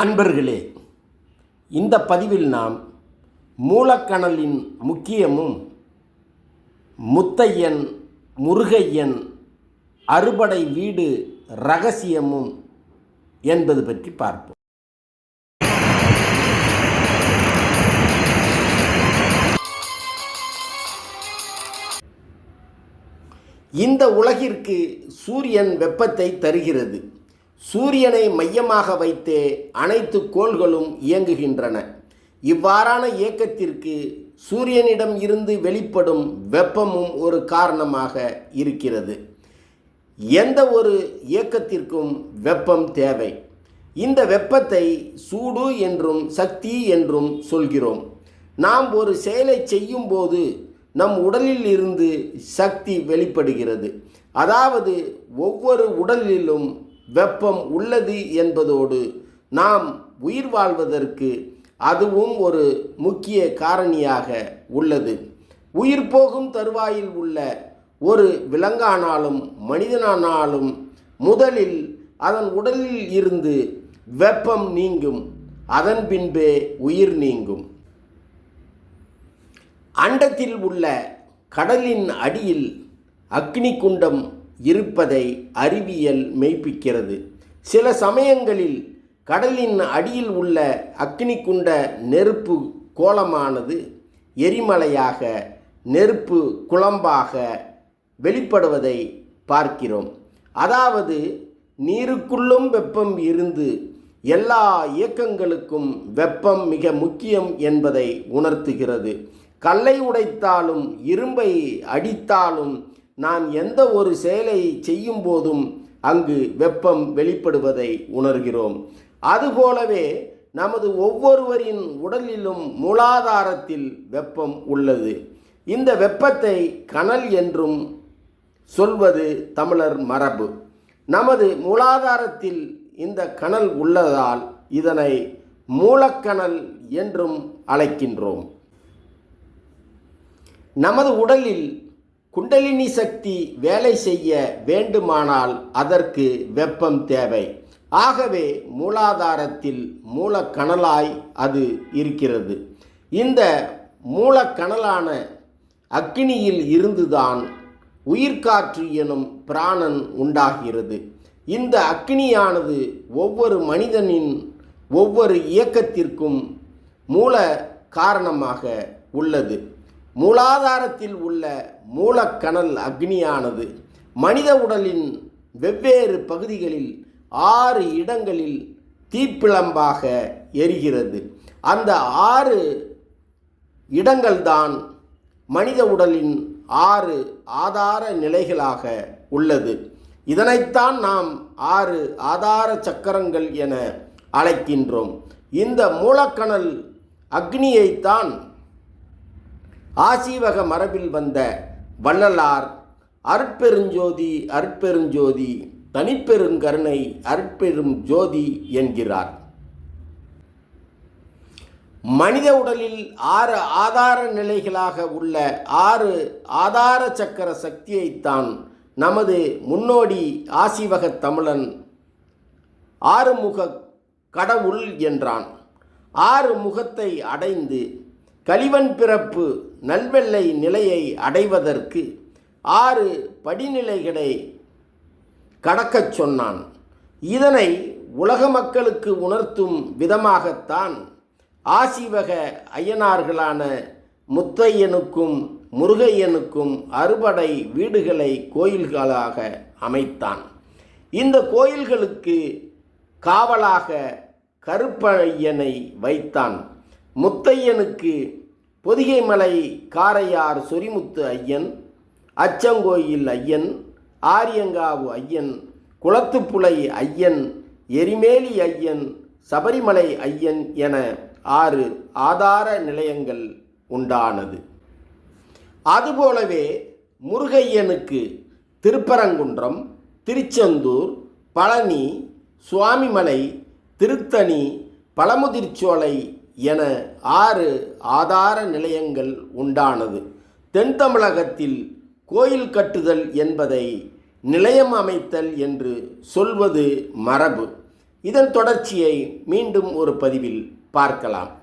அன்பர்களே இந்த பதிவில் நாம் மூலக்கணலின் முக்கியமும் முத்தையன் முருகையன் அறுபடை வீடு ரகசியமும் என்பது பற்றி பார்ப்போம். இந்த உலகிற்கு சூரியன் வெப்பத்தை தருகிறது. சூரியனை மையமாக வைத்தே அனைத்து கோள்களும் இயங்குகின்றன. இவ்வாறான இயக்கத்திற்கு சூரியனிடம் இருந்து வெளிப்படும் வெப்பமும் ஒரு காரணமாக இருக்கிறது. எந்த ஒரு இயக்கத்திற்கும் வெப்பம் தேவை. இந்த வெப்பத்தை சூடு என்றும் சக்தி என்றும் சொல்கிறோம். நாம் ஒரு செயலை செய்யும்போது நம் உடலில் இருந்து சக்தி வெளிப்படுகிறது. அதாவது ஒவ்வொரு உடலிலும் வெப்பம் உள்ளது என்பதோடு நாம் உயிர் வாழ்வதற்கு அதுவும் ஒரு முக்கிய காரணியாக உள்ளது. உயிர் போகும் தருவாயில் உள்ள ஒரு விலங்கானாலும் மனிதனானாலும் முதலில் அதன் உடலில் இருந்து வெப்பம் நீங்கும். அதன் பின்பே உயிர் நீங்கும். அண்டத்தில் உள்ள கடலின் அடியில் அக்னி குண்டம் இருப்பதை அறிவியல் மெய்ப்பிக்கிறது. சில சமயங்களில் கடலின் அடியில் உள்ள அக்னி குண்ட நெருப்பு கோலமானது எரிமலையாக நெருப்பு குழம்பாக வெளிப்படுவதை பார்க்கிறோம். அதாவது நீருக்குள்ளும் வெப்பம் இருந்து எல்லா இயக்கங்களுக்கும் வெப்பம் மிக முக்கியம் என்பதை உணர்த்துகிறது. கல்லை உடைத்தாலும் இரும்பை அடித்தாலும் நாம் எந்த ஒரு செயலை செய்யும் போதும் அங்கு வெப்பம் வெளிப்படுவதை உணர்கிறோம். அதுபோலவே நமது ஒவ்வொருவரின் உடலிலும் மூலாதாரத்தில் வெப்பம் உள்ளது. இந்த வெப்பத்தை கனல் என்றும் சொல்வது தமிழர் மரபு. நமது மூலாதாரத்தில் இந்த கனல் உள்ளதால் இதனை மூலக்கணல் என்றும் அழைக்கின்றோம். நமது உடலில் குண்டலினி சக்தி வேலை செய்ய வேண்டுமானால் அதற்கு வெப்பம் தேவை. ஆகவே மூலாதாரத்தில் மூலக்கணலாய் அது இருக்கிறது. இந்த மூலக்கணலான அக்கினியில் இருந்துதான் உயிர்காற்று எனும் பிராணன் உண்டாகிறது. இந்த அக்கினியானது ஒவ்வொரு மனிதனின் ஒவ்வொரு இயக்கத்திற்கும் மூல காரணமாக உள்ளது. மூலாதாரத்தில் உள்ள மூலக்கணல் அக்னியானது மனித உடலின் வெவ்வேறு பகுதிகளில் ஆறு இடங்களில் தீப்பிழம்பாக எரிகிறது. அந்த ஆறு இடங்கள்தான் மனித உடலின் ஆறு ஆதார நிலைகளாக உள்ளது. இதனைத்தான் நாம் ஆறு ஆதார சக்கரங்கள் என அழைக்கின்றோம். இந்த மூலக்கணல் அக்னியைத்தான் ஆசீவக மரபில் வந்த வள்ளலார் அருட்பெருஞ்சோதி அருட்பெருஞ்சோதி தனிப்பெருங்கருணை அருட்பெரும் ஜோதி என்கிறார். மனித உடலில் ஆறு ஆதார நிலைகளாக உள்ள ஆறு ஆதார சக்கர சக்தியைத்தான் நமது முன்னோடி ஆசிவக தமிழன் ஆறுமுக கடவுள் என்றான். ஆறு முகத்தை அடைந்து கலிவன் பிறப்பு நல்வெள்ளை நிலையை அடைவதற்கு ஆறு படிநிலைகளை கடக்கச் சொன்னான். இதனை உலக மக்களுக்கு உணர்த்தும் விதமாகத்தான் ஆசிவக ஐயனார்களான முத்தையனுக்கும் முருகையனுக்கும் அறுபடை வீடுகளை கோயில்களாக அமைத்தான். இந்த கோயில்களுக்கு காவலாக கருப்பையனை வைத்தான். முத்தையனுக்கு பொதிகைமலை காரையார் சொரிமுத்து ஐயன் அச்சங்கோயில் ஐயன் ஆரியங்காவு ஐயன் குளத்துப்புலை ஐயன் எரிமேலி ஐயன் சபரிமலை ஐயன் என ஆறு ஆதார நிலையங்கள் உண்டானது. அதுபோலவே முருகையனுக்கு திருப்பரங்குன்றம் திருச்செந்தூர் பழனி சுவாமிமலை திருத்தணி பழமுதிர்ச்சோலை என ஆறு ஆதார நிலையங்கள் உண்டானது. தென் தமிழகத்தில் கோயில் கட்டுதல் என்பதை நிலையம் அமைத்தல் என்று சொல்வது மரபு. இதன் தொடர்ச்சியை மீண்டும் ஒரு பதிவில் பார்க்கலாம்.